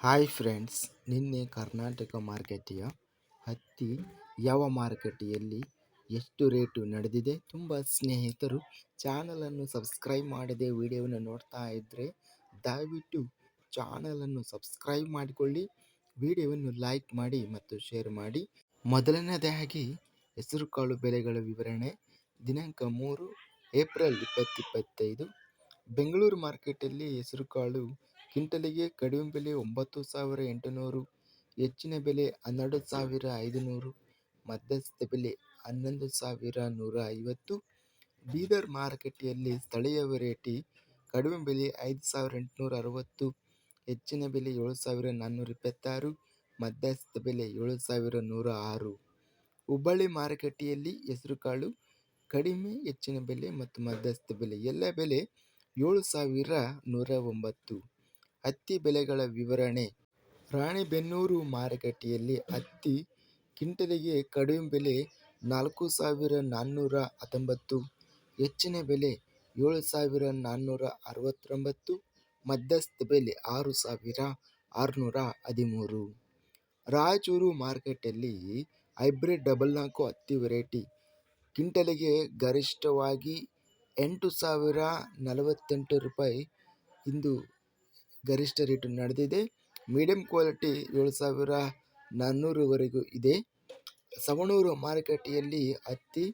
Hi friends ನಿನ್ನೆ ಕರ್ನಾಟಕ ಮಾರ್ಕೆಟಿಯ ಹತ್ತಿ ಯಾವ ಮಾರುಕಟ್ಟೆಯಲ್ಲಿ ಎಷ್ಟು ರೇಟು ನಡೆದಿದೆ ತುಂಬ ಸ್ನೇಹಿತರು ಚಾನಲನ್ನು ಸಬ್ಸ್ಕ್ರೈಬ್ ಮಾಡದೆ ವಿಡಿಯೋವನ್ನು ನೋಡ್ತಾ ಇದ್ದರೆ ದಯವಿಟ್ಟು ಚಾನಲನ್ನು ಸಬ್ಸ್ಕ್ರೈಬ್ ಮಾಡಿಕೊಳ್ಳಿ, ವಿಡಿಯೋವನ್ನು ಲೈಕ್ ಮಾಡಿ ಮತ್ತು ಶೇರ್ ಮಾಡಿ. ಮೊದಲನೇದಾಗಿ ಹೆಸರುಕಾಳು ಬೆಲೆಗಳ ವಿವರಣೆ. ದಿನಾಂಕ ಮೂರು ಏಪ್ರಿಲ್ ಇಪ್ಪತ್ತಿಪ್ಪತ್ತೈದು ಬೆಂಗಳೂರು ಮಾರ್ಕೆಟಲ್ಲಿ ಹೆಸರುಕಾಳು ಕ್ವಿಂಟಲಿಗೆ ಕಡಿಮೆ ಬೆಲೆ ಒಂಬತ್ತು ಸಾವಿರ ಎಂಟುನೂರು, ಹೆಚ್ಚಿನ ಬೆಲೆ ಹನ್ನೆರಡು ಸಾವಿರ ಐದುನೂರು, ಮಧ್ಯಸ್ಥ ಬೆಲೆ ಹನ್ನೊಂದು ಸಾವಿರ ನೂರ ಐವತ್ತು. ಬೀದರ್ ಮಾರುಕಟ್ಟೆಯಲ್ಲಿ ಸ್ಥಳೀಯ ವೆರೈಟಿ ಕಡಿಮೆ ಬೆಲೆ ಐದು ಸಾವಿರ ಎಂಟುನೂರ ಅರವತ್ತು, ಹೆಚ್ಚಿನ ಬೆಲೆ ಏಳು ಸಾವಿರ ನಾನ್ನೂರ ಇಪ್ಪತ್ತಾರು, ಮಧ್ಯಸ್ಥ ಬೆಲೆ ಏಳು ಸಾವಿರ ನೂರ ಆರು. ಹುಬ್ಬಳ್ಳಿ ಮಾರುಕಟ್ಟೆಯಲ್ಲಿ ಹೆಸರುಕಾಳು ಕಡಿಮೆ, ಹೆಚ್ಚಿನ ಬೆಲೆ ಮತ್ತು ಮಧ್ಯಸ್ಥ ಬೆಲೆ. ಎಲ್ಲ ಬೆಲೆ ಏಳು ಸಾವಿರ ನೂರ ಒಂಬತ್ತು. ಹತ್ತಿ ಬೆಲೆಗಳ ವಿವರಣೆ. ರಾಣಿಬೆನ್ನೂರು ಮಾರುಕಟ್ಟೆಯಲ್ಲಿ ಹತ್ತಿ ಕ್ವಿಂಟಲಿಗೆ ಕಡಿಮೆ ಬೆಲೆ ನಾಲ್ಕು ಸಾವಿರ ನಾನ್ನೂರ ಹತ್ತೊಂಬತ್ತು, ಹೆಚ್ಚಿನ ಬೆಲೆ ಏಳು ಸಾವಿರ ನಾನ್ನೂರ ಅರವತ್ತೊಂಬತ್ತು, ಮಧ್ಯಸ್ಥ ಬೆಲೆ ಆರು ಸಾವಿರ ಆರುನೂರ ಹದಿಮೂರು. ರಾಯಚೂರು ಮಾರುಕಟ್ಟೆಯಲ್ಲಿ ಹೈಬ್ರಿಡ್ ಡಬಲ್ ನಾಲ್ಕು ಹತ್ತಿ ವೆರೈಟಿ ಕ್ವಿಂಟಲಿಗೆ ಗರಿಷ್ಠವಾಗಿ ಎಂಟು ಸಾವಿರ ನಲವತ್ತೆಂಟು ರೂಪಾಯಿ. ಇಂದು ಗರಿಷ್ಠ ರೇಟು ನಡೆದಿದೆ. ಮೀಡಿಯಂ ಕ್ವಾಲಿಟಿ ಏಳು ಸಾವಿರ ನಾನ್ನೂರವರೆಗೂ ಇದೆ. ಸವಣೂರು ಮಾರುಕಟ್ಟೆಯಲ್ಲಿ ಹತ್ತಿ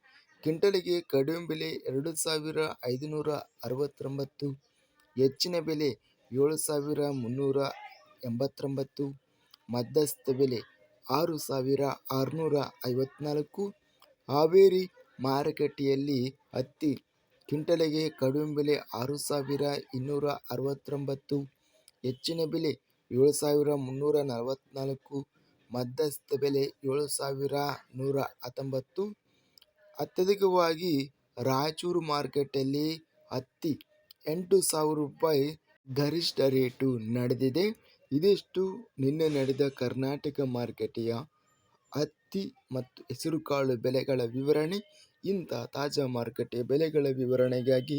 ಕ್ವಿಂಟಲಿಗೆ ಕಡಿಮೆ ಬೆಲೆ ಎರಡು ಸಾವಿರ ಐದುನೂರ ಅರವತ್ತೊಂಬತ್ತು, ಹೆಚ್ಚಿನ ಬೆಲೆ ಏಳು ಸಾವಿರ ಮುನ್ನೂರ ಎಂಬತ್ತೊಂಬತ್ತು, ಮಧ್ಯಸ್ಥ ಬೆಲೆ ಆರು ಸಾವಿರ ಆರುನೂರ ಐವತ್ನಾಲ್ಕು. ಹಾವೇರಿ ಮಾರುಕಟ್ಟೆಯಲ್ಲಿ ಹತ್ತಿ ಕ್ವಿಂಟಲಿಗೆ ಕಡಿಮೆ ಬೆಲೆ ಆರು ಸಾವಿರ ಇನ್ನೂರ ಅರವತ್ತೊಂಬತ್ತು ಹೆಚ್ಚಿನ ಬೆಲೆ ಏಳು ಸಾವಿರ ಮುನ್ನೂರ ನಲವತ್ತ್ನಾಲ್ಕು ಮಧ್ಯಸ್ಥ ಬೆಲೆ ಏಳು ಸಾವಿರ ನೂರ ಹತ್ತೊಂಬತ್ತು ಅತ್ಯಧಿಕವಾಗಿ ರಾಯಚೂರು ಮಾರ್ಕೆಟಲ್ಲಿ ಹತ್ತಿ ಎಂಟು ಸಾವಿರ ರೂಪಾಯಿ ಗರಿಷ್ಠ ರೇಟು ನಡೆದಿದೆ. ಇದಿಷ್ಟು ನಿನ್ನೆ ನಡೆದ ಕರ್ನಾಟಕ ಮಾರುಕಟ್ಟೆಯ ಹತ್ತಿ ಮತ್ತು ಹೆಸರುಕಾಳು ಬೆಲೆಗಳ ವಿವರಣೆ. ಇಂಥ ತಾಜಾ ಮಾರುಕಟ್ಟೆಯ ಬೆಲೆಗಳ ವಿವರಣೆಗಾಗಿ